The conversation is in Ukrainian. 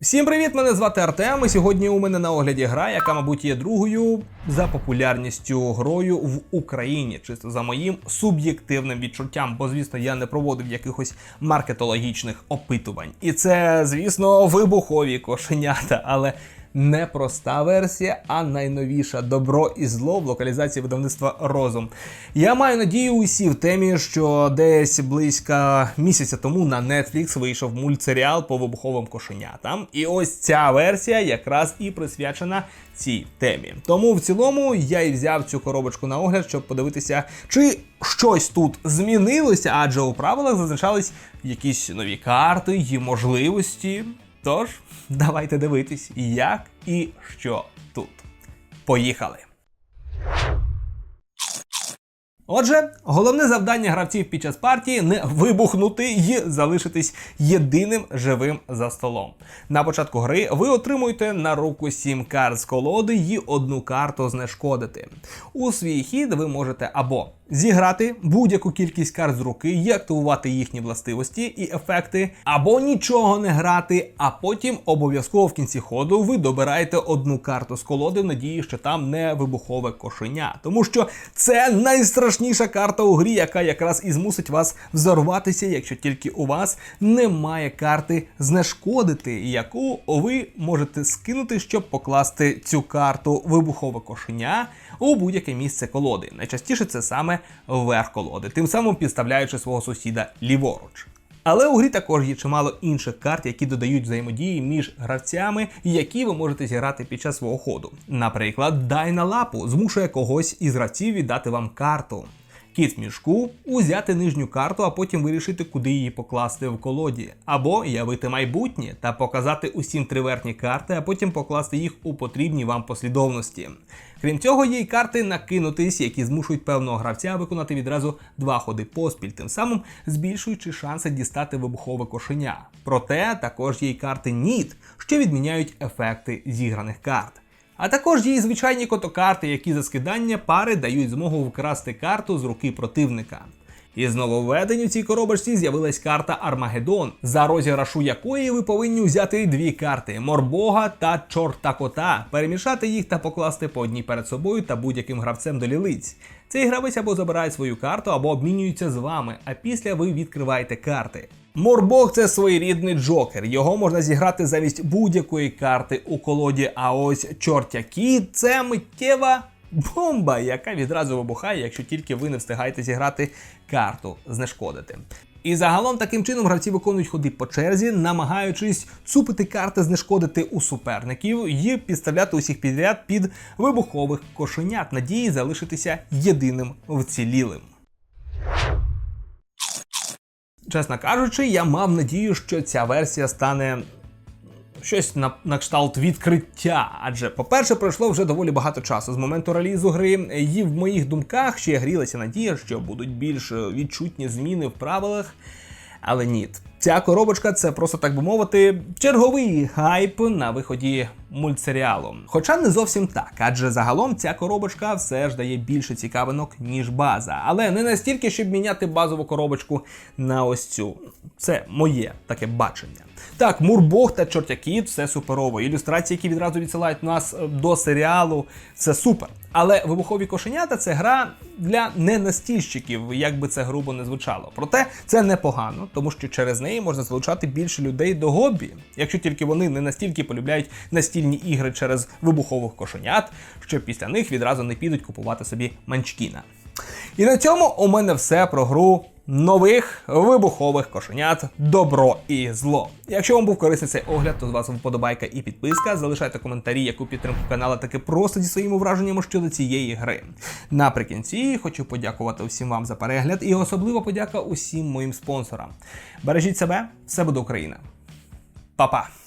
Всім привіт! Мене звати Артем. І сьогодні у мене на огляді гра, яка, мабуть, є другою за популярністю грою в Україні, чисто за моїм суб'єктивним відчуттям, бо, звісно, я не проводив якихось маркетологічних опитувань. І це, звісно, вибухові кошенята, але не проста версія, а найновіша добро і зло в локалізації видавництва Розум. Я маю надію усі в темі, що десь близько місяця тому на Netflix вийшов мультсеріал по вибуховим кошенятам. І ось ця версія якраз і присвячена цій темі. Тому в цілому я і взяв цю коробочку на огляд, щоб подивитися, чи щось тут змінилося, адже у правилах зазначались якісь нові карти і можливості. Тож, давайте дивитись, як і що тут. Поїхали! Отже, головне завдання гравців під час партії не вибухнути і залишитись єдиним живим за столом. На початку гри ви отримуєте на руку 7 карт з колоди і одну карту знешкодити. У свій хід ви можете або зіграти будь-яку кількість карт з руки і активувати їхні властивості і ефекти, або нічого не грати, а потім обов'язково в кінці ходу ви добираєте одну карту з колоди в надії, що там не вибухове кошеня. Тому що це найстрашніша карта у грі, яка якраз і змусить вас взорватися, якщо тільки у вас немає карти знешкодити, яку ви можете скинути, щоб покласти цю карту вибухове кошеня у будь-яке місце колоди. Найчастіше це саме верх колоди, тим самим підставляючи свого сусіда ліворуч. Але у грі також є чимало інших карт, які додають взаємодії між гравцями, які ви можете зіграти під час свого ходу. Наприклад, дай на лапу змушує когось із гравців віддати вам карту. Кіт в мішку узяти нижню карту, а потім вирішити, куди її покласти в колоді, або явити майбутнє та показати усім тривертні карти, а потім покласти їх у потрібній вам послідовності. Крім цього, є й карти накинутись, які змушують певного гравця виконати відразу два ходи поспіль, тим самим збільшуючи шанси дістати вибухове кошеня. Проте також є й карти ніт, що відміняють ефекти зіграних карт. А також є і звичайні котокарти, які за скидання пари дають змогу вкрасти карту з руки противника. І з нововведень у цій коробочці з'явилась карта Армагеддон, за розіграшу якої ви повинні взяти дві карти Морбога та Чорта Кота, перемішати їх та покласти по одній перед собою та будь-яким гравцем до лілиць. Цей гравець або забирає свою карту, або обмінюється з вами, а після ви відкриваєте карти. Морбог це своєрідний джокер. Його можна зіграти замість будь-якої карти у колоді. А ось чортя кіт це миттєва бомба, яка відразу вибухає, якщо тільки ви не встигаєте зіграти карту, знешкодити. І загалом таким чином гравці виконують ходи по черзі, намагаючись цупити карти, знешкодити у суперників і підставляти усіх підряд під вибухових кошенят, надії залишитися єдиним вцілілим. Чесно кажучи, я мав надію, що ця версія стане щось на, на кшталт відкриття. Адже, по-перше, пройшло вже доволі багато часу з моменту релізу гри, і в моїх думках ще грілася надія, що будуть більш відчутні зміни в правилах. Але ні, ця коробочка це просто так би мовити, черговий хайп на виході мультсеріалу. Хоча не зовсім так, адже загалом ця коробочка все ж дає більше цікавинок, ніж база. Але не настільки, щоб міняти базову коробочку на ось цю. Це моє таке бачення. Так, Мурбог та Чортякіт все суперово. Ілюстрації, які відразу відсилають нас е, до серіалу, це супер. Але вибухові кошенята це гра для ненастільщиків, як би це грубо не звучало. Проте це непогано, тому що через неї можна залучати більше людей до хобі, якщо тільки вони не настільки полюбляють настільні ігри через вибухових кошенят, що після них відразу не підуть купувати собі манчкіна. І на цьому у мене все про гру нових вибухових кошенят добро і зло. Якщо вам був корисний цей огляд, то з вас вподобайка і підписка. Залишайте коментарі, яку підтримку каналу, таки просто зі своїми враженнями щодо цієї гри. Наприкінці хочу подякувати усім вам за перегляд і особливо подяка усім моїм спонсорам. Бережіть себе, все буде Україна. Па-па!